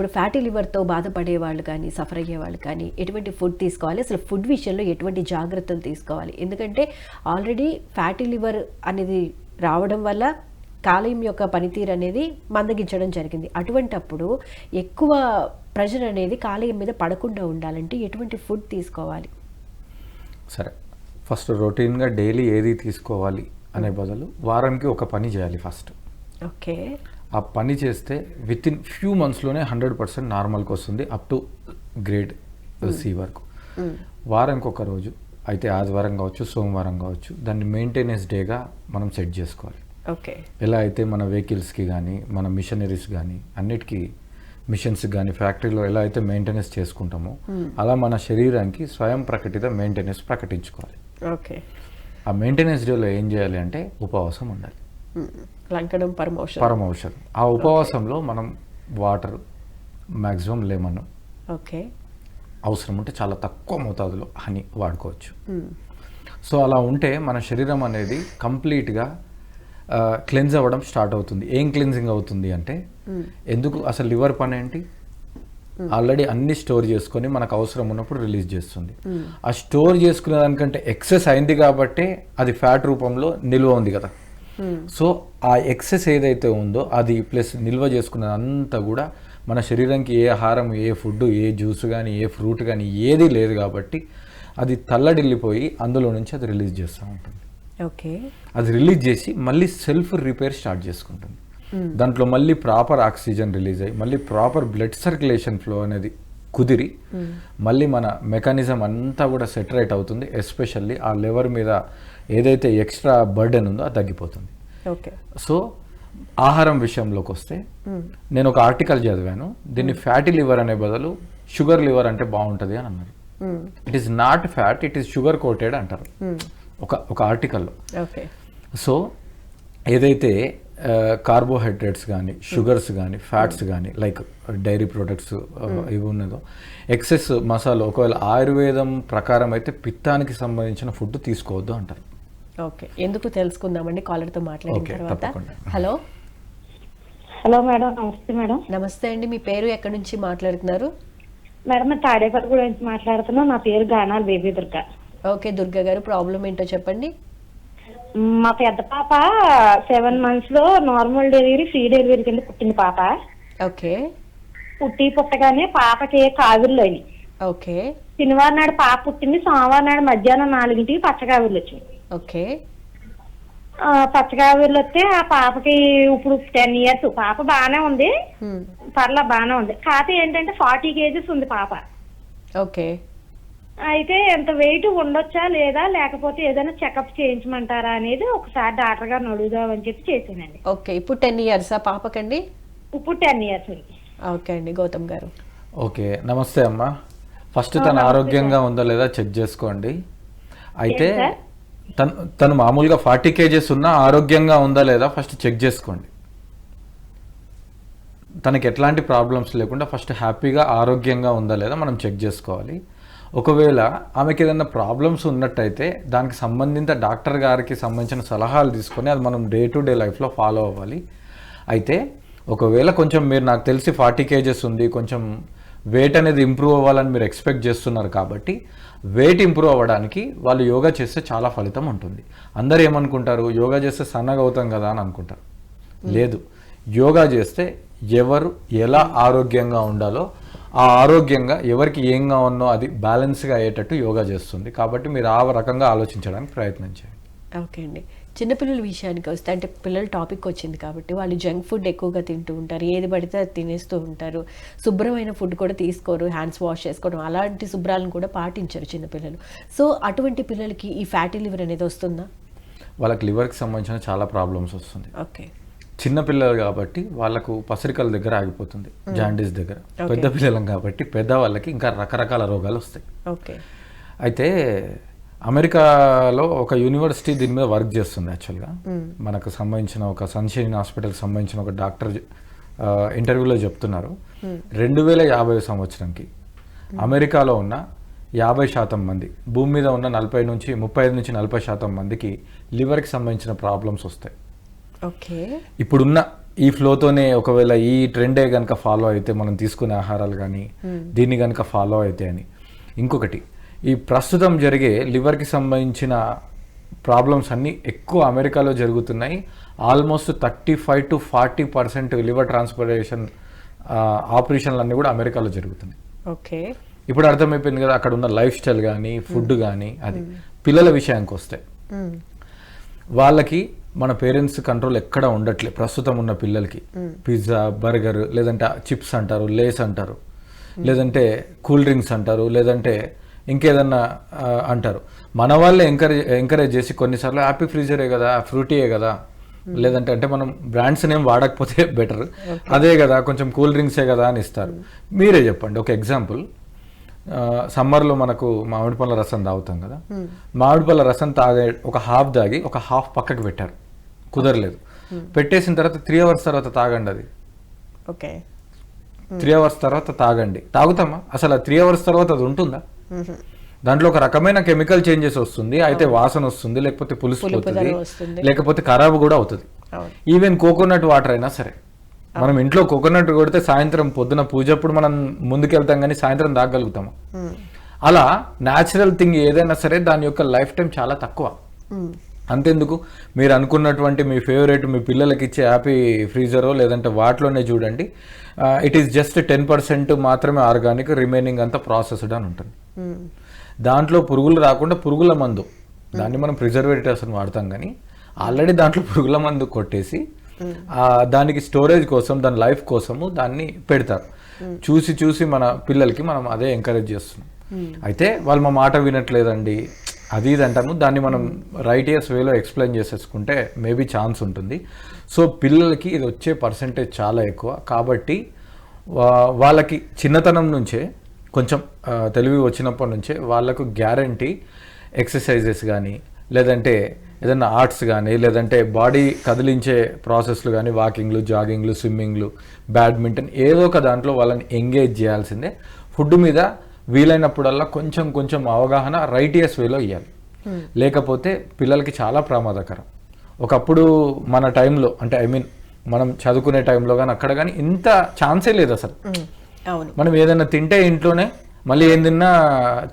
ఇప్పుడు ఫ్యాటీ లివర్తో బాధపడే వాళ్ళు కానీ సఫర్ అయ్యే వాళ్ళు కానీ ఎటువంటి ఫుడ్ తీసుకోవాలి? అసలు ఫుడ్ విషయంలో ఎటువంటి జాగ్రత్తలు తీసుకోవాలి? ఎందుకంటే ఆల్రెడీ ఫ్యాటీ లివర్ అనేది రావడం వల్ల కాలేయం యొక్క పనితీరు అనేది మందగించడం జరిగింది. అటువంటప్పుడు ఎక్కువ ప్రెషర్ అనేది కాలేయం మీద పడకుండా ఉండాలంటే ఎటువంటి ఫుడ్ తీసుకోవాలి? సరే. ఫస్ట్ రొటీన్గా డైలీ ఏది తీసుకోవాలి అనే బదులు వారానికి ఒక పని చేయాలి ఫస్ట్. ఓకే. ఆ పని చేస్తే విత్ ఇన్ ఫ్యూ మంత్స్లోనే హండ్రెడ్ పర్సెంట్ నార్మల్కి వస్తుంది అప్ టు గ్రేడ్ సి వరకు. వారానికి ఒక రోజు అయితే ఆదివారం కావచ్చు సోమవారం కావచ్చు దాన్ని మెయింటెనెన్స్ డేగా మనం సెట్ చేసుకోవాలి. ఓకే. ఎలా అయితే మన వెహికల్స్కి కానీ మన మిషనరీస్ కానీ అన్నిటికీ మిషన్స్ కానీ ఫ్యాక్టరీలో ఎలా అయితే మెయింటెనెన్స్ చేసుకుంటామో అలా మన శరీరానికి స్వయం ప్రకటిత మెయింటెనెన్స్ ప్రకటించుకోవాలి. ఓకే. ఆ మెయింటెనెన్స్ డేలో ఏం చేయాలి అంటే ఉపవాసం ఉండాలి. లంకడం పరమోషం పరమ ఔషధం ఆ ఉపవాసంలో మనం వాటర్ మ్యాక్సిమం లెమన్ ఓకే. అవసరం ఉంటే చాలా తక్కువ మోతాదులో హనీ వాడుకోవచ్చు. సో అలా ఉంటే మన శరీరం అనేది కంప్లీట్గా క్లెన్స్ అవ్వడం స్టార్ట్ అవుతుంది. ఏం క్లెన్జింగ్ అవుతుంది అంటే ఎందుకు అసలు లివర్ పని ఏంటి? ఆల్రెడీ అన్ని స్టోర్ చేసుకొని మనకు అవసరం ఉన్నప్పుడు రిలీజ్ చేస్తుంది. ఆ స్టోర్ చేసుకునే దానికంటే ఎక్సెస్ అయింది కాబట్టి అది ఫ్యాట్ రూపంలో నిల్వ ఉంది కదా. సో ఆ ఎక్సెస్ ఏదైతే ఉందో అది ప్లస్ నిల్వ చేసుకున్నది అంతా కూడా మన శరీరానికి ఏ ఆహారం ఏ ఫుడ్ ఏ జ్యూస్ కానీ ఏ ఫ్రూట్ కానీ ఏది లేదు కాబట్టి అది తల్లడిల్లిపోయి అందులో నుంచి అది రిలీజ్ చేస్తూ ఉంటుంది. ఓకే. అది రిలీజ్ చేసి మళ్ళీ సెల్ఫ్ రిపేర్ స్టార్ట్ చేసుకుంటుంది. దాంట్లో మళ్ళీ ప్రాపర్ ఆక్సిజన్ రిలీజ్ అయ్యి మళ్ళీ ప్రాపర్ బ్లడ్ సర్క్యులేషన్ ఫ్లో అనేది కుదిరి మళ్ళీ మన మెకానిజం అంతా కూడా సెటరేట్ అవుతుంది ఎస్పెషల్లీ ఆ లివర్ మీద ఏదైతే ఎక్స్ట్రా బర్డెన్ ఉందో అది తగ్గిపోతుంది. ఓకే. సో ఆహారం విషయంలోకి వస్తే నేను ఒక ఆర్టికల్ చదివాను. దీన్ని ఫ్యాటీ లివర్ అనే బదులు షుగర్ లివర్ అంటే బాగుంటుంది అని అన్నారు. It is not fat it is sugar coated అంటారు. ఒక ఒక ఆర్టికల్లో. ఓకే. సో ఏదైతే కార్బోహైడ్రేట్స్ కానీ షుగర్స్ కానీ ఫ్యాట్స్ కానీ లైక్ డైరీ ప్రొడక్ట్స్ ఇవి ఉన్నదో ఎక్సెస్ మసాలా ఒకవేళ ఆయుర్వేదం ప్రకారం అయితే పిత్తానికి సంబంధించిన ఫుడ్ తీసుకోవద్దు అంటారు. ఓకే. ఎందుకు తెలుసుకుందామండి? కాలర్తో మాట్లాడిన తర్వాత. హలో? హలో మేడం నమస్తే మేడం. నమస్తే అండి. మీ పేరు ఎక్కడి నుంచి మాట్లాడుతున్నారు? మేడం నేను తాడేపల్లి గురించి మాట్లాడుతున్నా. నా పేరు గానాల్ బేబీ దుర్గ. ఓకే దుర్గా గారు ప్రాబ్లం ఏంటో చెప్పండి. మ్, పెద్ద పాప సెవెన్ మంత్స్లో నార్మల్ డెలివరీ ఫ్రీ డెలివరీ కింద పుట్టింది పాప. ఓకే. పుట్టి పుట్టగానే పాపకి కావిర్లు అయినాయి. ఓకే. శనివారం నాడు పాప పుట్టింది. సోమవారం నాడు మధ్యాహ్నం నాలుగింటికి పచ్చకావిర్లు వచ్చినాయి ఓకే. ఆ, పచ్చకావిర్లు వస్తే ఆ పాపకి ఇప్పుడు టెన్ ఇయర్స్ పాప బాగానే ఉంది. పర్లా బాగానే ఉంది. కాకపోతే ఏంటంటే ఫార్టీ కేజీస్ ఉంది పాప. ఓకే. అయితే ఎంత వెయిట్ ఉండొచ్చా లేదా? లేకపోతే ఏదైనా చెకప్ చేయించమంటారా అనేది ఒకసారి డాక్టర్ గారిని అడుగుదామని చెప్పి చేశానండి. ఓకే. ఇప్పుడు టెన్ ఇయర్సా పాపకండి? ఇప్పుడు టెన్ ఇయర్స్ ఓకే అండి. గౌతమ్ గారు. ఓకే. నమస్తే అమ్మా. ఫస్ట్ తను ఆరోగ్యంగా ఉందో లేదా చెక్ చేసుకోండి. అయితే? తను తను మామూలుగా ఫార్టీ కేజెస్ ఉన్నా ఆరోగ్యంగా ఉందా లేదా ఫస్ట్ చెక్ చేసుకోండి. తనకి ఎట్లాంటి ప్రాబ్లమ్స్ లేకుండా ఫస్ట్ హ్యాపీగా ఆరోగ్యంగా ఉందా లేదా మనం చెక్ చేసుకోవాలి. ఒకవేళ ఆమెకి ఏదైనా ప్రాబ్లమ్స్ ఉన్నట్టయితే దానికి సంబంధిత డాక్టర్ గారికి సంబంధించిన సలహాలు తీసుకొని అది మనం డే టు డే లైఫ్లో ఫాలో అవ్వాలి. అయితే ఒకవేళ కొంచెం మీరు నాకు తెలిసి ఫార్టీ కేజెస్ ఉంది కొంచెం వెయిట్ అనేది ఇంప్రూవ్ అవ్వాలని మీరు ఎక్స్పెక్ట్ చేస్తున్నారు కాబట్టి వెయిట్ ఇంప్రూవ్ అవ్వడానికి వాళ్ళు యోగా చేస్తే చాలా ఫలితం ఉంటుంది. అందరూ ఏమనుకుంటారు? యోగా చేస్తే సన్నగా అవుతాం కదా అని అనుకుంటారు. లేదు. యోగా చేస్తే ఎవరు ఎలా ఆరోగ్యంగా ఉండాలో ఆ ఆరోగ్యంగా ఎవరికి ఏం కావాలనో అది బ్యాలెన్స్గా అయ్యేటట్టు యోగా చేస్తుంది. కాబట్టి మీరు ఆ రకంగా ఆలోచించడానికి ప్రయత్నం చేయండి. ఓకే అండి. చిన్నపిల్లల విషయానికి వస్తే అంటే పిల్లల టాపిక్ వచ్చింది కాబట్టి వాళ్ళు జంక్ ఫుడ్ ఎక్కువగా తింటూ ఉంటారు. ఏది పడితే అది తినేస్తూ ఉంటారు. శుభ్రమైన ఫుడ్ కూడా తీసుకోరు. హ్యాండ్స్ వాష్ చేసుకోవడం. అలాంటి శుభ్రాలను కూడా పాటించరు చిన్నపిల్లలు. సో అటువంటి పిల్లలకి ఈ ఫ్యాటీ లివర్ అనేది వస్తుందా? వాళ్ళకి లివర్కి సంబంధించిన చాలా ప్రాబ్లమ్స్ వస్తుంది. ఓకే. చిన్న పిల్లలు కాబట్టి వాళ్ళకు పసిరికల దగ్గర ఆగిపోతుంది. జాండీస్ దగ్గర. పెద్ద పిల్లలం కాబట్టి పెద్ద వాళ్ళకి ఇంకా రకరకాల రోగాలు వస్తాయి. ఓకే. అయితే అమెరికాలో ఒక యూనివర్సిటీ దీని మీద వర్క్ చేస్తుంది యాక్చువల్గా మనకు సంబంధించిన ఒక సన్షైన్ హాస్పిటల్కి సంబంధించిన ఒక డాక్టర్ ఇంటర్వ్యూలో చెప్తున్నారు. రెండు వేల యాభై సంవత్సరంకి అమెరికాలో ఉన్న యాభై శాతం మంది భూమి మీద ఉన్న నలభై నుంచి ముప్పై ఐదు నుంచి నలభై శాతం మందికి లివర్కి సంబంధించిన ప్రాబ్లమ్స్ వస్తాయి. ఓకే. ఇప్పుడున్న ఈ ఫ్లోతోనే ఒకవేళ ఈ ట్రెండే కనుక ఫాలో అయితే మనం తీసుకునే ఆహారాలు కానీ దీన్ని కనుక ఫాలో అయితే అని. ఇంకొకటి ఈ ప్రస్తుతం జరిగే లివర్కి సంబంధించిన ప్రాబ్లమ్స్ అన్నీ ఎక్కువ అమెరికాలో జరుగుతున్నాయి. Almost thirty five to forty percent liver transplantation ఆపరేషన్లు అన్నీ కూడా అమెరికాలో జరుగుతున్నాయి. ఓకే. ఇప్పుడు అర్థమైపోయింది కదా అక్కడ ఉన్న లైఫ్ స్టైల్ కానీ ఫుడ్ కానీ అది. పిల్లల విషయానికి వస్తే. వాళ్ళకి మన పేరెంట్స్ కంట్రోల్ ఎక్కడ ఉండట్లే ప్రస్తుతం ఉన్న పిల్లలకి. పిజ్జా బర్గర్ లేదంటే చిప్స్ అంటారు లేస్ అంటారు. లేదంటే కూల్ డ్రింక్స్ అంటారు లేదంటే ఇంకేదన్నా అంటారు. మన వాళ్ళే ఎంకరేజ్ ఎంకరేజ్ చేసి కొన్నిసార్లు హ్యాపీ ఫ్రీజరే కదా ఫ్రూటీయే కదా లేదంటే అంటే మనం బ్రాండ్స్ నేమ్ వాడకపోతే బెటర్ అదే కదా కొంచెం కూల్ డ్రింక్సే కదా అని ఇస్తారు. మీరే చెప్పండి ఒక ఎగ్జాంపుల్ సమ్మర్లో మనకు మామిడి పళ్ళ రసం తాగుతాం కదా. మామిడి పళ్ళ రసం తాగే ఒక హాఫ్ తాగి ఒక హాఫ్ పక్కకి పెట్టారు. కుదరలేదు. పెట్టేసిన తర్వాత త్రీ అవర్స్ తర్వాత తాగండి అది. ఓకే. త్రీ అవర్స్ తర్వాత తాగండి. తాగుతామా? అసలు త్రీ అవర్స్ తర్వాత అది ఉంటుందా? దాంట్లో ఒక రకమైన కెమికల్ చేంజెస్ వస్తుంది అయితే వాసన వస్తుంది లేకపోతే పులుసు పోతుంది వస్తుంది. లేకపోతే ఖరాబ్ కూడా అవుతుంది. ఈవెన్ కోకోనట్ వాటర్ అయినా సరే. మనం ఇంట్లో కోకోనట్ కొడితే సాయంత్రం పొద్దున పూజప్పుడు మనం ముందుకెళ్తాం కానీ సాయంత్రం తాగలుగుతాము అలా న్యాచురల్ థింగ్ ఏదైనా సరే దాని యొక్క లైఫ్ టైం చాలా తక్కువ. అంతెందుకు? మీరు అనుకున్నటువంటి మీ ఫేవరెట్ మీ పిల్లలకి ఇచ్చే హ్యాపీ ఫ్రీజరో లేదంటే వాటిలోనే చూడండి. It is just ten percent మాత్రమే ఆర్గానిక్ రిమైనింగ్ అంతా ప్రాసెస్డ్ అని ఉంటుంది. దాంట్లో పురుగులు రాకుండా పురుగుల మందు. దాన్ని మనం ప్రిజర్వేటివ్స్ అని వాడతాం కానీ ఆల్రెడీ దాంట్లో పురుగుల మందు కొట్టేసి దానికి స్టోరేజ్ కోసం దాని లైఫ్ కోసము దాన్ని పెడతారు. చూసి చూసి మన పిల్లలకి మనం అదే ఎంకరేజ్ చేస్తున్నాం. అయితే వాళ్ళు మా మాట వినట్లేదండి. అది ఇది అంటాము. దాన్ని మనం రైట్ ఇయర్స్ వేలో ఎక్స్ప్లెయిన్ చేసేసుకుంటే మేబీ ఛాన్స్ ఉంటుంది. సో పిల్లలకి ఇది వచ్చే పర్సంటేజ్ చాలా ఎక్కువ. కాబట్టి వా- వాళ్ళకి చిన్నతనం నుంచే కొంచెం తెలివి వచ్చినప్పటి నుంచే వాళ్ళకు గ్యారంటీ ఎక్సర్సైజెస్ కానీ లేదంటే ఏదైనా ఆర్ట్స్ కానీ లేదంటే బాడీ కదిలించే ప్రాసెస్లు కానీ వాకింగ్లు జాగింగ్లు స్విమ్మింగ్లు బ్యాడ్మింటన్ ఏదో ఒక దాంట్లో వాళ్ళని ఎంగేజ్ చేయాల్సిందే. ఫుడ్ మీద వీలైనప్పుడల్లా కొంచెం కొంచెం అవగాహన రైట్ ఇయర్స్ వేలో ఇవ్వాలి లేకపోతే పిల్లలకి చాలా ప్రమాదకరం. ఒకప్పుడు మన టైంలో అంటే ఐ మీన్ మనం చదువుకునే టైంలో కానీ అక్కడ కానీ ఇంత ఛాన్సే లేదు అసలు. అవును. మనం ఏదైనా తింటే ఇంట్లోనే మళ్ళీ ఏం తిన్నా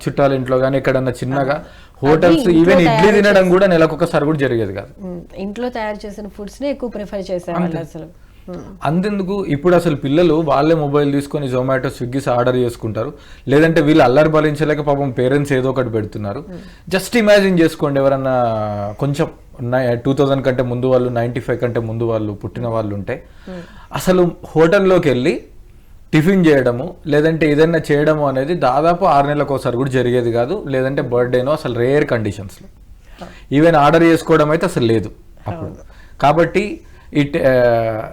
చుట్టాల ఇంట్లో కానీ ఎక్కడన్నా చిన్నగా హోటల్స్ ఈవెన్ ఇడ్లీ తినడం కూడా నెలకొకసారి కూడా జరిగేది కాదు. ఇంట్లో తయారు చేసిన ఫుడ్స్ నే ఎక్కువ ప్రిఫర్ చేసేవాళ్ళు అసలు. ఉమ్, అంతెందుకు? ఇప్పుడు అసలు పిల్లలు వాళ్ళే మొబైల్ తీసుకొని జొమాటో స్విగ్గీస్ ఆర్డర్ చేసుకుంటారు. లేదంటే వీళ్ళు అల్లరి భరించలేక పాపం పేరెంట్స్ ఏదో ఒకటి పెడుతున్నారు. జస్ట్ ఇమాజిన్ చేసుకోండి ఎవరన్నా కొంచెం టూ థౌజండ్ కంటే ముందు వాళ్ళు నైంటీ ఫైవ్ కంటే ముందు వాళ్ళు పుట్టిన వాళ్ళు ఉంటే. అసలు హోటల్లోకి వెళ్ళి టిఫిన్ చేయడము లేదంటే ఏదైనా చేయడము అనేది దాదాపు ఆరు నెలలకు ఒకసారి కూడా జరిగేది కాదు. లేదంటే బర్త్డేనో అసలు రేర్ కండిషన్స్లో. ఈవెన్ ఆర్డర్ చేసుకోవడం అయితే అసలు లేదు అప్పుడు. కాబట్టి ఇట్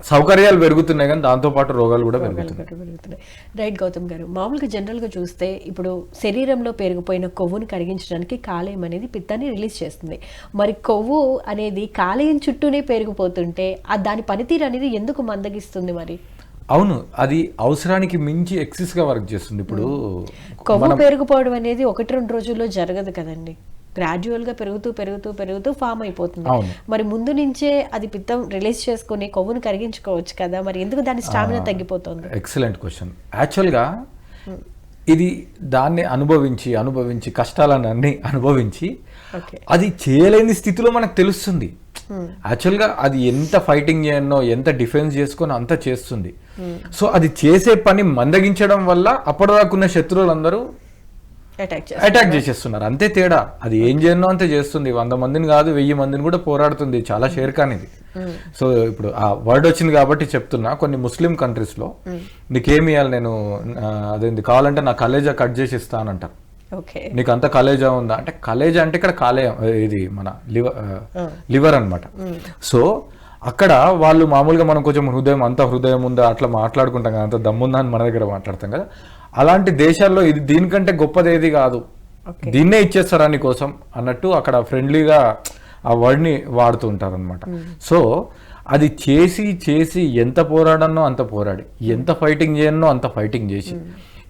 సౌకర్యాలు పెరుగుతున్నాయి కానీ దాంతోపాటు రోగాలు కూడా పెరుగుతున్నాయి. పెరుగుతూ పెరుగుతున్నాయి. రైట్ గౌతమ్ గారు మామూలుగా జనరల్గా చూస్తే ఇప్పుడు శరీరంలో పెరిగిపోయిన కొవ్వుని కరిగించడానికి కాలేయం అనేది పిత్తాన్ని రిలీజ్ చేస్తుంది. మరి కొవ్వు అనేది కాలేయం చుట్టూనే పెరిగిపోతుంటే ఆ దాని పనితీరు అనేది ఎందుకు మందగిస్తుంది మరి? అవును అది అవసరానికి మించి ఎక్సెస్గా వర్క్ చేస్తుంది. ఇప్పుడు కొవ్వు పెరిగిపోవడం అనేది ఒకటి రెండు రోజుల్లో జరగదు కదండి. గ్రాడ్యువల్గా పెరుగుతూ పెరుగుతూ పెరుగుతూ ఫామ్ అయిపోతుంది. మరి ముందు నుంచే అది పిత్తం రిలీజ్ చేసుకుని కొవ్వును కరిగించుకోవచ్చు కదా మరి ఎందుకు దాని స్టామినా తగ్గిపోతుంది? ఎక్సలెంట్ క్వశ్చన్ యాక్చువల్గా ఇది దాన్ని అనుభవించి అనుభవించి కష్టాలను అన్ని అనుభవించి అది చేయలేని స్థితిలో మనకు తెలుస్తుంది. యాక్చువల్గా అది ఎంత ఫైటింగ్ చేయనో ఎంత డిఫెన్స్ చేసుకొని అంత చేస్తుంది. సో అది చేసే పని మందగించడం వల్ల అప్పటిదాకున్న శత్రువులందరూ అటాక్ అటాక్ చేసేస్తున్నారు. అంతే తేడా. అది ఏం చేయనో అంతే చేస్తుంది. వంద మందిని కాదు వెయ్యి మందిని కూడా పోరాడుతుంది. చాలా షేర్ కానిది. సో ఇప్పుడు ఆ వర్డ్ వచ్చింది కాబట్టి చెప్తున్నా. కొన్ని ముస్లిం కంట్రీస్లో నీకేమి ఇవ్వాలి నేను అదేంది కావాలంటే నా కలేజా కట్ చేసి ఇస్తానంటారు నీకు అంత కలేజా ఉందా? అంటే కలేజా అంటే ఇక్కడ కాలేయం ఇది మన లివర్ లివర్ అన్నమాట. సో అక్కడ వాళ్ళు మామూలుగా మనం కొంచెం హృదయం అంత హృదయం ఉందా అట్లా మాట్లాడుకుంటాం కదా అంత దమ్ముందా అని మన దగ్గర మాట్లాడతాం కదా. అలాంటి దేశాల్లో ఇది దీనికంటే గొప్పది ఏది కాదు దీన్నే ఇచ్చేస్తారా కోసం అన్నట్టు అక్కడ ఫ్రెండ్లీగా ఆ వర్డ్ని వాడుతూ ఉంటారు అనమాట సో అది చేసి చేసి ఎంత పోరాడనో అంత పోరాడి. ఎంత ఫైటింగ్ చేయనో అంత ఫైటింగ్ చేసి.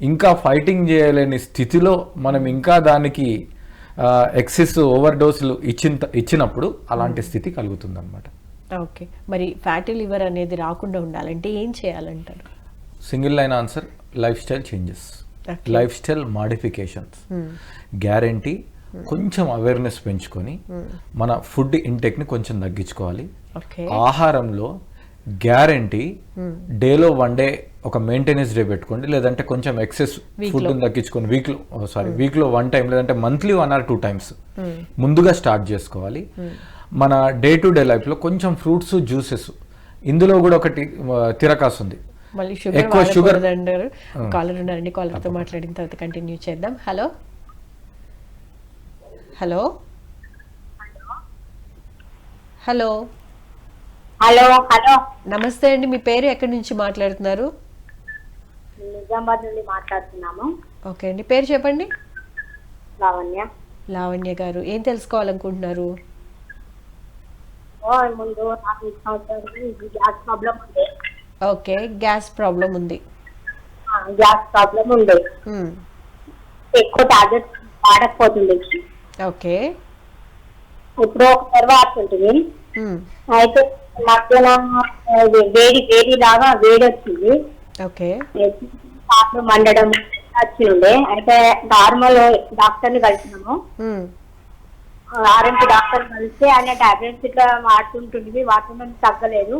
ఇంకా ఫైటింగ్ చేయలేని స్థితిలో మనం ఇంకా దానికి ఎక్సెస్ ఓవర్ డోసులు ఇచ్చిన ఇచ్చినప్పుడు అలాంటి స్థితి కలుగుతుంది అనమాట ఓకే. మరి ఫ్యాటీ లివర్ అనేది రాకుండా ఉండాలంటే ఏం చేయాలంటారు? Single line answer life style changes. Life style modifications guarantee కొంచెం అవేర్నెస్ పెంచుకొని మన ఫుడ్ ఇంటెక్ని కొంచెం తగ్గించుకోవాలి. ఓకే. ఆహారంలో గ్యారంటీ డేలో వన్ డే ఒక మెయింటెనెన్స్ డే పెట్టుకోండి లేదంటే కొంచెం ఎక్సెస్ ఫుడ్ తగ్గించుకొని వీక్లో సారీ వీక్లో వన్ టైం లేదంటే monthly one or two times ముందుగా స్టార్ట్ చేసుకోవాలి. మన డే టు డే లైఫ్లో కొంచెం ఫ్రూట్స్ జ్యూసెస్ ఇందులో కూడా ఒకటి ఆ, తిరకాసు ఉంది. మళ్ళీ షుగర్ ఎక్కువ అంటారు కాలర్ ఉన్నారండి కాలర్తో మాట్లాడిన తర్వాత కంటిన్యూ చేద్దాం. Hello hello hello hello hello నమస్తే అండి మీ పేరు ఎక్కడి నుంచి మాట్లాడుతున్నారు? నిజామాబాద్ నుండి మాట్లాడుతున్నాము. ఓకే అండి. పేరు చెప్పండి. లావణ్య. లావణ్య గారు ఏం తెలుసుకోవాలనుకుంటున్నారు? ముందు నాకు గ్యాస్ ప్రాబ్లం ఉంది. ఓకే గ్యాస్ ప్రాబ్లం ఉంది. గ్యాస్ ప్రాబ్లం ఉంది. ఎక్కువ టాబ్లెట్స్ వాడకపోతుంది ఓకే. ఇప్పుడు ఒక తర్వాత ఉంటుంది. అయితే మధ్యన అది వేడి వేడి లాగా వేడి వచ్చింది ఓకే. కాళ్ళు మండడం వచ్చిండే అయితే నార్మల్ డాక్టర్ని కలిసినాము. ఆర్ఎంపీ డాక్టర్ కలిస్తే ఆయన టాబ్లెట్స్ ఇట్లా వాడుతుంటుంది వాడుతుంటే తగ్గలేదు.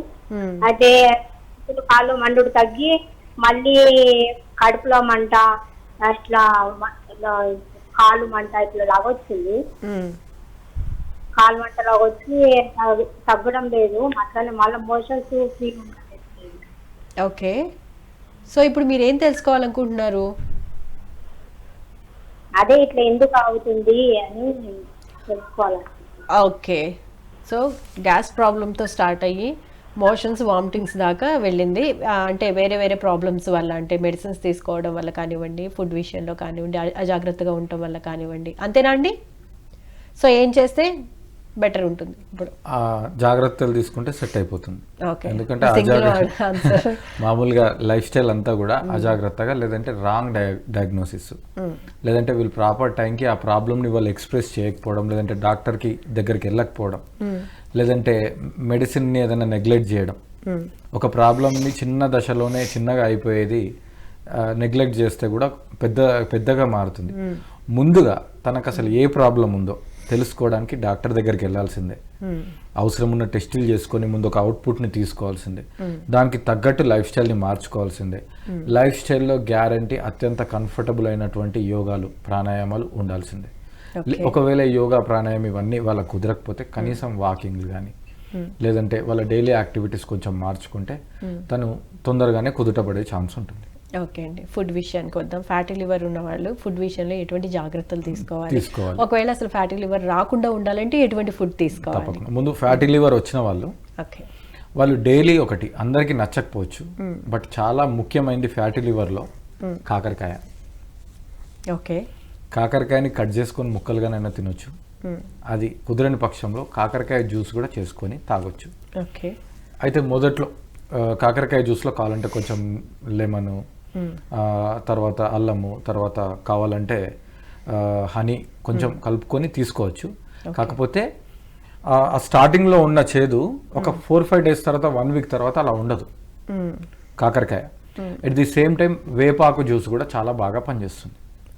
అయితే కాళ్ళు మండుడు తగ్గి మళ్ళీ కడుపులో మంట అట్లా కాళ్ళు మంట ఇట్లా లాగా వచ్చింది. మ్మ్. కాలు మంట లాగా వచ్చి తగ్గ- తగ్గడం లేదు. అట్లనే మళ్ళీ మోషన్స్ ఫ్రీ ఓకే. సో ఇప్పుడు మీరు ఏం తెలుసుకోవాలనుకుంటున్నారు? అదే ఇట్లా ఎందుకు అవుతుంది అని తెలుసుకోవాలి ఓకే. సో గ్యాస్ ప్రాబ్లంతో స్టార్ట్ అయ్యి మోషన్స్ వామిటింగ్స్ దాకా వెళ్ళింది. అంటే వేరే వేరే ప్రాబ్లమ్స్ వల్ల అంటే మెడిసిన్స్ తీసుకోవడం వల్ల కానివ్వండి ఫుడ్ విషయంలో కానివ్వండి అజాగ్రత్తగా ఉండటం వల్ల కానివ్వండి. అంతేనా అండి? సో ఏం చేస్తే బెటర్ ఉంటుంది ఇప్పుడు. ఆ జాగ్రత్తలు తీసుకుంటే సెట్ అయిపోతుంది. ఎందుకంటే మామూలుగా లైఫ్ స్టైల్ అంతా కూడా అజాగ్రత్తగా లేదంటే రాంగ్ డయాగ్నోసిస్ లేదంటే వీళ్ళు ప్రాపర్ టైంకి ఆ ప్రాబ్లమ్ని వాళ్ళు ఎక్స్ప్రెస్ చేయకపోవడం లేదంటే డాక్టర్కి దగ్గరికి వెళ్ళకపోవడం లేదంటే మెడిసిన్ని ఏదైనా నెగ్లెక్ట్ చేయడం. ఒక ప్రాబ్లమ్ని చిన్న దశలోనే చిన్నగా అయిపోయేది నెగ్లెక్ట్ చేస్తే కూడా పెద్ద పెద్దగా మారుతుంది. ముందుగా తనకు అసలు ఏ ప్రాబ్లం ఉందో తెలుసుకోవడానికి డాక్టర్ దగ్గరికి వెళ్ళాల్సిందే. అవసరం ఉన్న టెస్టులు చేసుకొని ముందు ఒక అవుట్పుట్ని తీసుకోవాల్సిందే. దానికి తగ్గట్టు లైఫ్ స్టైల్ని మార్చుకోవాల్సిందే. లైఫ్ స్టైల్లో గ్యారంటీ అత్యంత కంఫర్టబుల్ అయినటువంటి యోగాలు ప్రాణాయామాలు ఉండాల్సిందే. ఒకవేళ యోగా ప్రాణాయామం ఇవన్నీ వాళ్ళకి కుదరకపోతే కనీసం వాకింగ్ కానీ లేదంటే వాళ్ళ డైలీ యాక్టివిటీస్ కొంచెం మార్చుకుంటే తను తొందరగానే కుదుటపడే ఛాన్స్ ఉంటుంది. ఓకే అండి. ఫుడ్ విషయానికి వద్దాం. ఫ్యాటీ లివర్ ఉన్న వాళ్ళు ఫుడ్ విషయంలో ఎటువంటి జాగ్రత్తలు తీసుకోవాలి. ఒకవేళ అసలు ఫ్యాటీ లివర్ రాకుండా ఉండాలంటే ఎటువంటి ఫుడ్ తీసుకోవాలి? ముందు ఫ్యాటీ లివర్ వచ్చిన వాళ్ళు ఓకే. వాళ్ళు డైలీ ఒకటి అందరికీ నచ్చకపోవచ్చు బట్ చాలా ముఖ్యమైనది ఫ్యాటీ లివర్లో కాకరకాయ. ఓకే. కాకరకాయని కట్ చేసుకొని ముక్కలుగానైనా తినొచ్చు. అది కుదరని పక్షంలో కాకరకాయ జ్యూస్ కూడా చేసుకొని తాగొచ్చు. ఓకే. అయితే మొదట్లో కాకరకాయ జ్యూస్లో కావాలంటే కొంచెం లెమను తర్వాత అల్లము తర్వాత కావాలంటే హనీ కొంచెం కలుపుకొని తీసుకోవచ్చు. కాకపోతే ఆ స్టార్టింగ్లో ఉన్న చేదు ఒక ఫోర్ ఫైవ్ డేస్ తర్వాత వన్ వీక్ తర్వాత అలా ఉండదు. కాకరకాయ. ఎట్ ది సేమ్ టైం వేపాకు జ్యూస్ కూడా చాలా బాగా పనిచేస్తుంది.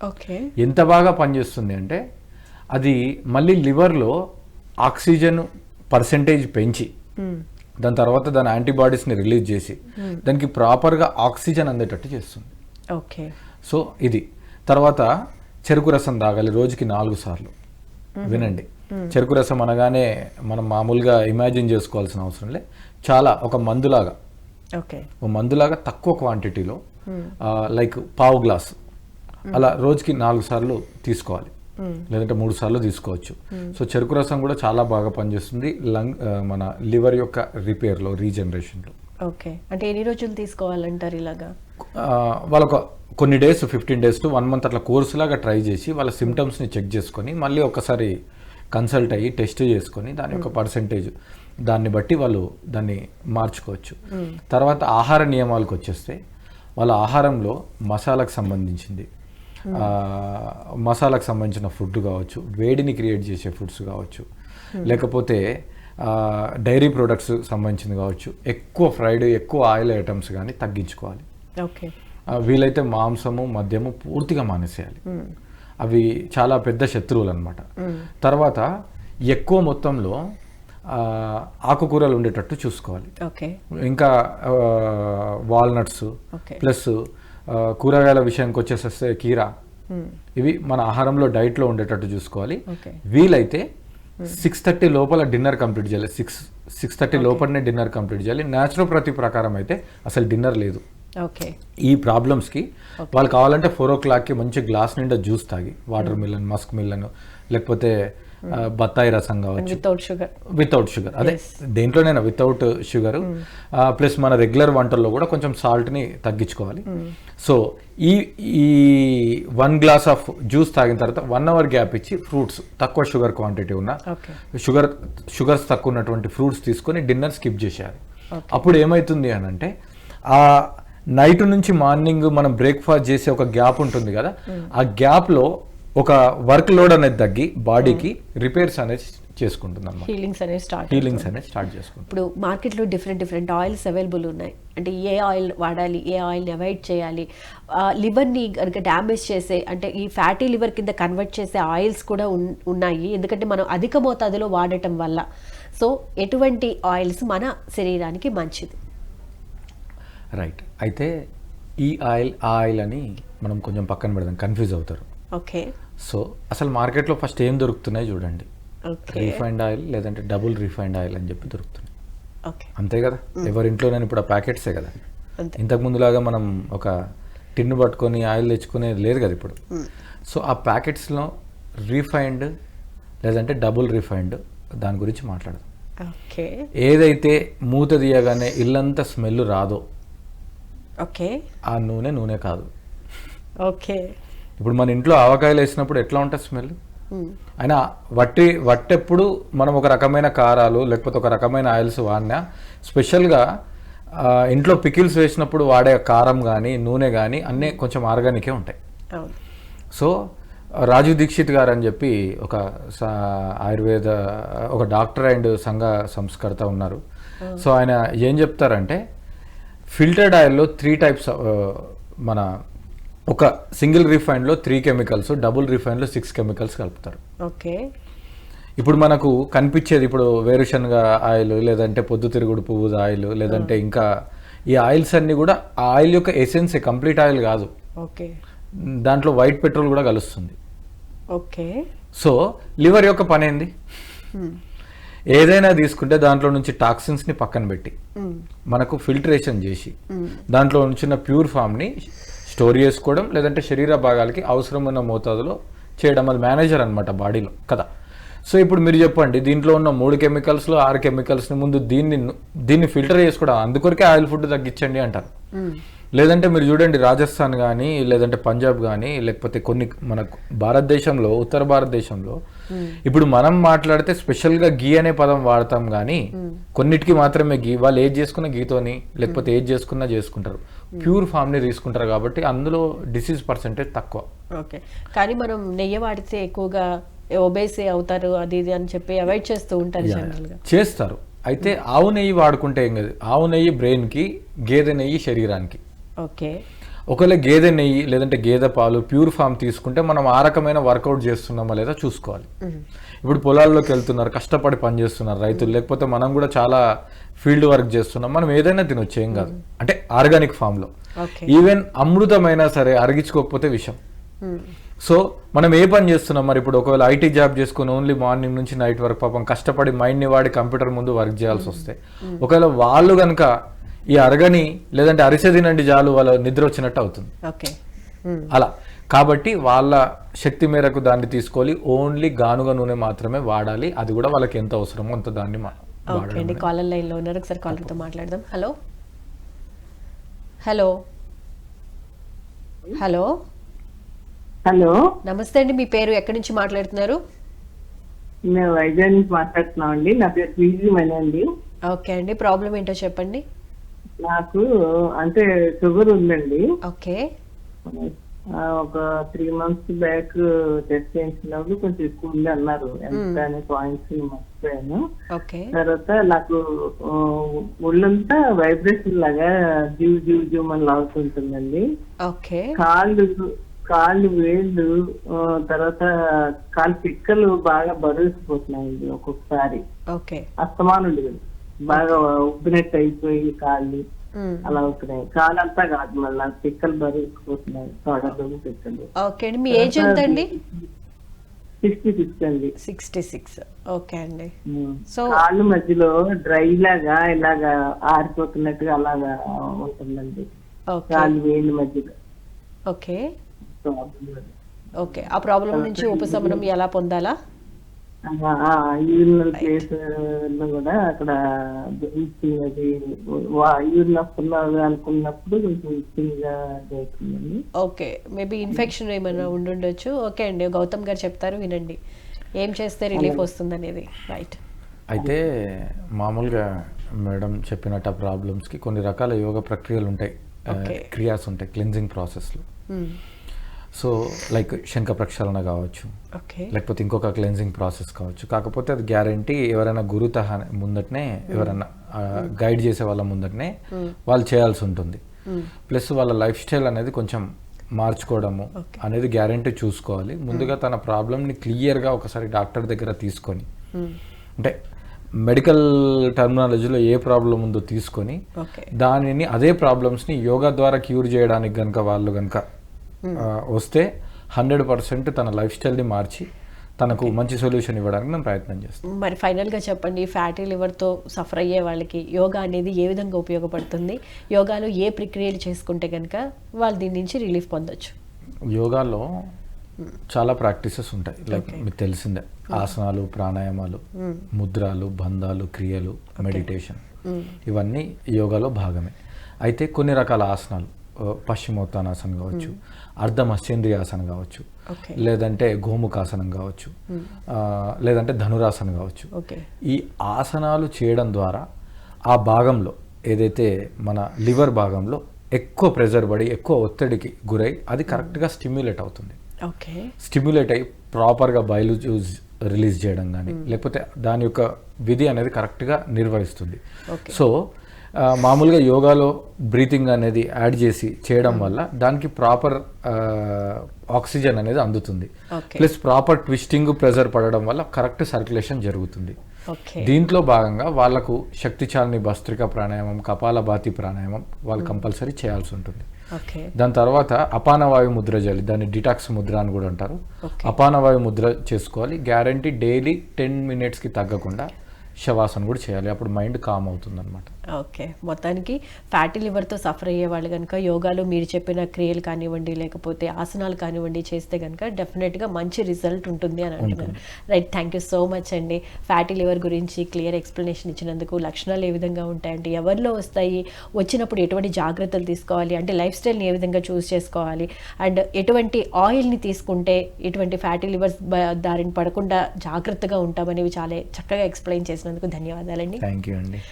ఓకే. ఎంత బాగా పనిచేస్తుంది అంటే అది మళ్ళీ లివర్లో ఆక్సిజన్ పర్సెంటేజ్ పెంచి. దాని తర్వాత దాని యాంటీబాడీస్ని రిలీజ్ చేసి దానికి ప్రాపర్గా ఆక్సిజన్ అందేటట్టు చేస్తుంది. ఓకే. సో ఇది. తర్వాత చెరుకు రసం తాగాలి రోజుకి నాలుగు సార్లు. వినండి. చెరుకు రసం అనగానే మనం మామూలుగా ఇమాజిన్ చేసుకోవాల్సిన అవసరం లే. చాలా ఒక మందులాగా. ఓకే. ఓ మందులాగా తక్కువ క్వాంటిటీలో లైక్ పావు గ్లాస్. అలా రోజుకి నాలుగు సార్లు తీసుకోవాలి. లేదంటే మూడు సార్లు తీసుకోవచ్చు. సో చెరుకు రసం కూడా చాలా బాగా పనిచేస్తుంది. లంగ్ మన లివర్ యొక్క రిపేర్లో రీజనరేషన్లో. ఓకే. అంటే ఎన్ని రోజులు తీసుకోవాలంటారు ఇలాగా? వాళ్ళొక కొన్ని days fifteen days to one month అట్లా కోర్స్ లాగా ట్రై చేసి వాళ్ళ సిమ్టమ్స్ని చెక్ చేసుకొని మళ్ళీ ఒకసారి కన్సల్ట్ అయ్యి టెస్ట్ చేసుకొని దాని యొక్క పర్సంటేజ్ దాన్ని బట్టి వాళ్ళు దాన్ని మార్చుకోవచ్చు. తర్వాత ఆహార నియమాలకు వచ్చేస్తే వాళ్ళ ఆహారంలో మసాలాకు సంబంధించింది. మసాలాకు సంబంధించిన ఫుడ్ కావచ్చు వేడిని క్రియేట్ చేసే ఫుడ్స్ కావచ్చు లేకపోతే డైరీ ప్రొడక్ట్స్ సంబంధించింది కావచ్చు ఎక్కువ ఫ్రైడ్ ఎక్కువ ఆయిల్ ఐటమ్స్ కానీ తగ్గించుకోవాలి. ఓకే. వీలైతే మాంసము మద్యము పూర్తిగా మానేసేయాలి. అవి చాలా పెద్ద శత్రువులు అనమాట తర్వాత ఎక్కువ మొత్తంలో ఆకుకూరలు ఉండేటట్టు చూసుకోవాలి. ఓకే. ఇంకా వాల్నట్స్ ప్లస్ కూరగాయల విషయానికి వచ్చేసేస్తే కీరా. ఇవి మన ఆహారంలో డైట్లో ఉండేటట్టు చూసుకోవాలి. వీలైతే సిక్స్ థర్టీ లోపల డిన్నర్ కంప్లీట్ చేయాలి. సిక్స్ సిక్స్ థర్టీ లోపలనే డిన్నర్ కంప్లీట్ చేయాలి. న్యాచురోపతి ప్రకారం అయితే అసలు డిన్నర్ లేదు. ఓకే. ఈ ప్రాబ్లమ్స్కి వాళ్ళు కావాలంటే ఫోర్ ఓ క్లాక్కి మంచి గ్లాస్ నిండా జ్యూస్ తాగి వాటర్ మిల్లన్ మస్క్ మిల్లన్ లేకపోతే బత్తాయి రసం కావచ్చు. వితౌట్ షుగర్ వితౌట్ షుగర్ అదే దేంట్లోనైనా వితౌట్ షుగర్ ప్లస్ మన రెగ్యులర్ వంటల్లో కూడా కొంచెం సాల్ట్ని తగ్గించుకోవాలి. సో ఈ ఈ వన్ గ్లాస్ ఆఫ్ జ్యూస్ తాగిన తర్వాత వన్ అవర్ గ్యాప్ ఇచ్చి ఫ్రూట్స్ తక్కువ షుగర్ క్వాంటిటీ ఉన్న షుగర్ షుగర్స్ తక్కువ ఉన్నటువంటి ఫ్రూట్స్ తీసుకొని డిన్నర్ స్కిప్ చేసేయాలి. అప్పుడు ఏమవుతుంది అని అంటే ఆ నైట్ నుంచి మార్నింగ్ మనం బ్రేక్ఫాస్ట్ చేసే ఒక గ్యాప్ ఉంటుంది కదా ఆ గ్యాప్లో ఒక వర్క్ లోడ్ అనేది తగ్గి బాడీకి రిపేర్స్ అనేది చేసుకుంటుంది అనమాట హీలింగ్స్ అనేది స్టార్ట్ హీలింగ్స్ అనేది స్టార్ట్ చేసుకుంటుంది. ఇప్పుడు మార్కెట్లో డిఫరెంట్ డిఫరెంట్ ఆయిల్స్ అవైలబుల్ ఉన్నాయి. అంటే ఏ ఆయిల్ వాడాలి ఏ ఆయిల్ని అవాయిడ్ చేయాలి లివర్ని కనుక డ్యామేజ్ చేసే అంటే ఈ ఫ్యాటీ లివర్ కింద కన్వర్ట్ చేసే ఆయిల్స్ కూడా ఉన్- ఉన్నాయి. ఎందుకంటే మనం అధిక మోతాదులో వాడటం వల్ల. సో ఎటువంటి ఆయిల్స్ మన శరీరానికి మంచిది. రైట్ అయితే ఈ ఆయిల్ ఆ ఆయిల్ అని మనం కొంచెం పక్కన పెడదాం. కన్ఫ్యూజ్ అవుతారు. ఓకే. సో అసలు మార్కెట్లో ఫస్ట్ ఏం దొరుకుతున్నాయి చూడండి. రీఫైండ్ ఆయిల్ లేదంటే డబుల్ రీఫైండ్ ఆయిల్ అని చెప్పి దొరుకుతున్నాయి. అంతే కదా? ఎవరి ఇంట్లో నేను ఇప్పుడు ఆ ప్యాకెట్సే కదా. ఇంతకు ముందులాగా మనం ఒక టిన్ను పట్టుకొని ఆయిల్ తెచ్చుకునేది లేదు కదా ఇప్పుడు. సో ఆ ప్యాకెట్స్లో రీఫైండ్ లేదంటే డబుల్ రీఫైండ్ దాని గురించి మాట్లాడదాం. ఓకే. ఏదైతే మూత తీయగానే ఇల్లంతా స్మెల్ రాదో ఓకే. ఆ నూనె నూనె కాదు. ఓకే. ఇప్పుడు మన ఇంట్లో ఆవకాయలు వేసినప్పుడు ఎట్లా ఉంటుంది స్మెల్? అయినా వట్టి వట్టెప్పుడు మనం ఒక రకమైన కారాలు లేకపోతే ఒక రకమైన ఆయిల్స్ వాడినా స్పెషల్గా ఇంట్లో పికిల్స్ వేసినప్పుడు వాడే కారం కానీ నూనె కానీ అన్నీ కొంచెం ఆర్గానికే ఉంటాయి. సో రాజు దీక్షిత్ గారు అని చెప్పి ఒక ఆయుర్వేద ఒక డాక్టర్ అండ్ సంఘ సంస్కర్త ఉన్నారు. సో ఆయన ఏం చెప్తారంటే ఫిల్టర్డ్ ఆయిల్లో త్రీ టైప్స్ మన ఒక సింగిల్ రిఫైన్లో త్రీ కెమికల్స్ డబుల్ రిఫైన్లో సిక్స్ కెమికల్స్ కలుపుతారు. ఓకే. ఇప్పుడు మనకు కనిపించేది ఇప్పుడు వేరుశనగ ఆయిల్ లేదంటే పొద్దుతిరుగుడు పువ్వు ఆయిల్ లేదంటే ఇంకా ఈ ఆయిల్స్ అన్నీ కూడా ఆ ఆయిల్ యొక్క ఎసెన్స్ కంప్లీట్ ఆయిల్ కాదు. ఓకే. దాంట్లో వైట్ పెట్రోల్ కూడా కలుస్తుంది. ఓకే. సో లివర్ యొక్క పని ఏంది? ఏదైనా తీసుకుంటే దాంట్లో నుంచి టాక్సిన్స్ని పక్కన పెట్టి మనకు ఫిల్టరేషన్ చేసి దాంట్లో ఉంచిన ప్యూర్ ఫామ్ని స్టోర్ చేసుకోవడం లేదంటే శరీర భాగాలకి అవసరమైన మోతాదులో చేయడం అది మేనేజర్ అనమాట బాడీలో కదా? సో ఇప్పుడు మీరు చెప్పండి దీంట్లో ఉన్న మూడు కెమికల్స్లో ఆరు కెమికల్స్ని ముందు దీన్ని దీన్ని ఫిల్టర్ చేసుకోవడం అందుకొరకే ఆయిల్ ఫుడ్ తగ్గించండి అంటారు. లేదంటే మీరు చూడండి రాజస్థాన్ కానీ లేదంటే పంజాబ్ కానీ లేకపోతే కొన్ని మన భారతదేశంలో ఉత్తర భారతదేశంలో ఇప్పుడు మనం మాట్లాడితే స్పెషల్గా గీ అనే పదం వాడతాం కానీ కొన్నిటికి మాత్రమే గీ వాళ్ళు ఏది చేసుకున్న గీతోని లేకపోతే ఏది చేసుకున్నా చేసుకుంటారు. ప్యూర్ ఫామ్ని తీసుకుంటారు కాబట్టి అందులో డిసీజ్ పర్సెంటేజ్ తక్కువ. ఓకే. కానీ మనం నెయ్యి వాడితే ఎక్కువగా ఒబేసి అవుతారు అది ఇది అని చెప్పి అవాయిడ్ చేస్తూ ఉంటారు జనరల్గా చేస్తారు. అయితే ఆవు నెయ్యి వాడుకుంటే ఏం కాదు ఆవు నెయ్యి బ్రెయిన్కి గేదె నెయ్యి శరీరానికి. ఓకే. ఒకవేళ గేదె నెయ్యి లేదంటే గేదె పాలు ప్యూర్ ఫామ్ తీసుకుంటే మనం ఆ రకమైన వర్కౌట్ చేస్తున్నామా లేదా చూసుకోవాలి. ఇప్పుడు పొలాల్లోకి వెళ్తున్నారు కష్టపడి పని చేస్తున్నారు రైతులు లేకపోతే మనం కూడా చాలా ఫీల్డ్ వర్క్ చేస్తున్నాం మనం ఏదైనా తినొచ్చు ఏం కాదు. అంటే ఆర్గానిక్ ఫామ్లో. ఈవెన్ అమృతమైనా సరే అరిగించుకోకపోతే విషం. సో మనం ఏ పని చేస్తున్నాం మరి ఇప్పుడు ఒకవేళ ఐటీ జాబ్ చేసుకుని ఓన్లీ మార్నింగ్ నుంచి నైట్ వరకు పాపం కష్టపడి మైండ్ని వాడి కంప్యూటర్ ముందు వర్క్ చేయాల్సి వస్తే. ఒకవేళ వాళ్ళు కనుక ఈ అరగని లేదంటే అరిసె తినండి చాలు వాళ్ళ నిద్ర వచ్చినట్టు అవుతుంది. ఓకే. అలా. కాబట్టి వాళ్ళ శక్తి మేరకు దాన్ని తీసుకోవాలి. ఓన్లీ గానుగ నూనె మాత్రమే వాడాలి. అది కూడా వాళ్ళకి ఎంత అవసరమో అంత దాన్ని మా- ఓకే కాలర్ లైన్లో ఉన్నారు. ఒకసారి కాలర్తో మాట్లాడదాం. హలో. హలో. హలో. హలో. నమస్తే అండి. మీ పేరు ఎక్కడి నుంచి మాట్లాడుతున్నారు? మేము వైజాగ్ నుంచి మాట్లాడుతున్నాం అండి నా పేరు అండి. ఓకే అండి. ప్రాబ్లం ఏంటో చెప్పండి. నాకు అంటే షుగర్ ఉందండి. ఓకే. ఒక త్రీ మంత్స్ బ్యాక్ టెస్ట్ చేయించినప్పుడు కొంచెం ఎక్కువ ఉంది అన్నారు. ఎంత అనే పాయింట్స్ మర్చిపోయాను. తర్వాత నాకు ఒళ్ళంతా వైబ్రేషన్ లాగా జీవ్ జీవ్ జీవ్ అని లాగుతుంటుందండి. ఓకే. కాళ్ళు కాళ్ళు వేళ్ళు తర్వాత కాళ్ళు పిక్కలు బాగా బరువుసిపోతున్నాయండి ఒక్కొక్కసారి. ఓకే. అస్తమానుడు బాగా ఉబ్బినట్టు అయిపోయి కాళ్ళు. అలా అవుతున్నాయి. కాళ్ళు అంతా కాదు మళ్ళీ పిక్కలు బరువుసిపోతున్నాయి తొడలు పిక్కలు ఓకే అండి. మీ ఏజ్ ఎంత అండి? సిక్స్టీ సిక్స్ అండి. Sixty six. ఓకే అండి. సో కాళ్ళు మధ్యలో డ్రై లాగా ఇలాగా ఆరిపోతున్నట్టుగా అలాగా ఉంటుందండి. కాళ్ళు వేళ్ళ మధ్యలో ఓకే. ఓకే. ఆ ప్రాబ్లం నుంచి ఉపశమనం ఎలా పొందాలా? ప్లేస్లో కూడా అక్కడ ఇచ్చింగ్ అది యూరిన్ వస్తున్నది అనుకున్నప్పుడు కొంచెం ఇచ్చింగ్ ఓకే. మేబీ ఇన్ఫెక్షన్ ఏమైనా ఉండుండొచ్చు. ఓకే అండి. గౌతమ్ గారు చెప్తారు వినండి. ఏం చేస్తే రిలీఫ్ వస్తుంది అనేది రైట్ అయితే మామూలుగా మేడం చెప్పినట్టు ఆ ప్రాబ్లమ్స్కి కొన్ని రకాల యోగ ప్రక్రియలు ఉంటాయి. క్రియాస్ ఉంటాయి క్లిన్జింగ్ ప్రాసెస్లో. సో లైక్ శంఖ ప్రక్షాళన కావచ్చు. లేకపోతే ఇంకొక క్లెన్జింగ్ ప్రాసెస్ కావచ్చు. కాకపోతే అది గ్యారంటీ ఎవరైనా గురుతహ ముందటనే ఎవరైనా గైడ్ చేసే వాళ్ళ ముందటనే వాళ్ళు చేయాల్సి ఉంటుంది. ప్లస్ వాళ్ళ లైఫ్ స్టైల్ అనేది కొంచెం మార్చుకోవడము అనేది గ్యారంటీ చూసుకోవాలి. ముందుగా తన ప్రాబ్లమ్ని క్లియర్గా ఒకసారి డాక్టర్ దగ్గర తీసుకొని అంటే మెడికల్ టర్మినాలజీలో ఏ ప్రాబ్లం ఉందో తీసుకొని దానిని అదే ప్రాబ్లమ్స్ని యోగా ద్వారా క్యూర్ చేయడానికి కనుక వాళ్ళు కనుక వస్తే హండ్రెడ్ పర్సెంట్ తన లైఫ్ స్టైల్ని మార్చి తనకు మంచి సొల్యూషన్ ఇవ్వడానికి మేము ప్రయత్నం చేస్తాం మరి ఫైనల్గా చెప్పండి ఫ్యాటీ లివర్తో సఫర్ అయ్యే వాళ్ళకి యోగా అనేది ఏ విధంగా ఉపయోగపడుతుంది? యోగాలో ఏ ప్రక్రియలు చేసుకుంటే కనుక వాళ్ళు దీని నుంచి రిలీఫ్ పొందొచ్చు? యోగాలో చాలా ప్రాక్టీసెస్ ఉంటాయి. లైక్ మీకు తెలిసిందే ఆసనాలు ప్రాణాయామాలు ముద్రాలు బంధాలు క్రియలు మెడిటేషన్. ఇవన్నీ యోగాలో భాగమే. అయితే కొన్ని రకాల ఆసనాలు పశ్చిమోత్తానాసనం కావచ్చు అర్ధమశ్చేంద్రియాసనం కావచ్చు. ఓకే. లేదంటే గోముఖాసనం కావచ్చు. ఆ, లేదంటే ధనురాసనం కావచ్చు. ఓకే. ఈ ఆసనాలు చేయడం ద్వారా ఆ భాగంలో ఏదైతే మన లివర్ భాగంలో ఎక్కువ ప్రెజర్ పడి ఎక్కువ ఒత్తిడికి గురై అది కరెక్ట్గా స్టిమ్యులేట్ అవుతుంది. ఓకే. స్టిమ్యులేట్ అయ్యి ప్రాపర్గా బయలు జ్యూస్ రిలీజ్ చేయడం కానీ లేకపోతే దాని యొక్క విధి అనేది కరెక్ట్గా నిర్వహిస్తుంది. సో మామూలుగా యోగాలో బ్రీతింగ్ అనేది యాడ్ చేసి చేయడం వల్ల దానికి ప్రాపర్ ఆక్సిజన్ అనేది అందుతుంది. ప్లస్ ప్రాపర్ ట్విస్టింగ్ ప్రెజర్ పడడం వల్ల కరెక్ట్ సర్క్యులేషన్ జరుగుతుంది. దీంట్లో భాగంగా వాళ్ళకు శక్తిచాలని భస్త్రిక ప్రాణాయామం కపాలభాతి ప్రాణాయామం వాళ్ళు కంపల్సరీ చేయాల్సి ఉంటుంది. దాని తర్వాత అపానవాయు ముద్ర చేయాలి దాన్ని డిటాక్స్ ముద్ర అని కూడా అంటారు. అపానవాయు ముద్ర చేసుకోవాలి. గ్యారంటీ డైలీ టెన్ మినిట్స్కి తగ్గకుండా శవాసన కూడా చేయాలి. అప్పుడు మైండ్ కామ్ అవుతుంది అనమాట ఓకే. మొత్తానికి ఫ్యాటీ లివర్తో సఫర్ అయ్యే వాళ్ళు కనుక యోగాలో మీరు చెప్పిన క్రియలు కానివ్వండి లేకపోతే ఆసనాలు కానివ్వండి చేస్తే కనుక డెఫినెట్గా మంచి రిజల్ట్ ఉంటుంది అని అంటున్నారు. Right thank you so much అండి. ఫ్యాటీ లివర్ గురించి క్లియర్ ఎక్స్ప్లెనేషన్ ఇచ్చినందుకు లక్షణాలు ఏ విధంగా ఉంటాయండి ఎవరిలో వస్తాయి వచ్చినప్పుడు ఎటువంటి జాగ్రత్తలు తీసుకోవాలి అంటే లైఫ్ స్టైల్ని ఏ విధంగా చూస్ చేసుకోవాలి అండ్ ఎటువంటి ఆయిల్ని తీసుకుంటే ఎటువంటి ఫ్యాటీ లివర్స్ దారిని పడకుండా జాగ్రత్తగా ఉంటామనేవి చాలా చక్కగా ఎక్స్ప్లెయిన్ చేసినందుకు ధన్యవాదాలండి.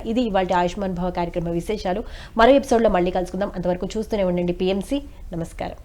ఇది ఇవాళ ఆయుష్మాన్ భవ కార్యక్రమ విశేషాలు. మరో ఎపిసోడ్లో మళ్ళీ కలుసుకుందాం. అంతవరకు చూస్తూనే ఉండండి. పిఎంసి నమస్కారం.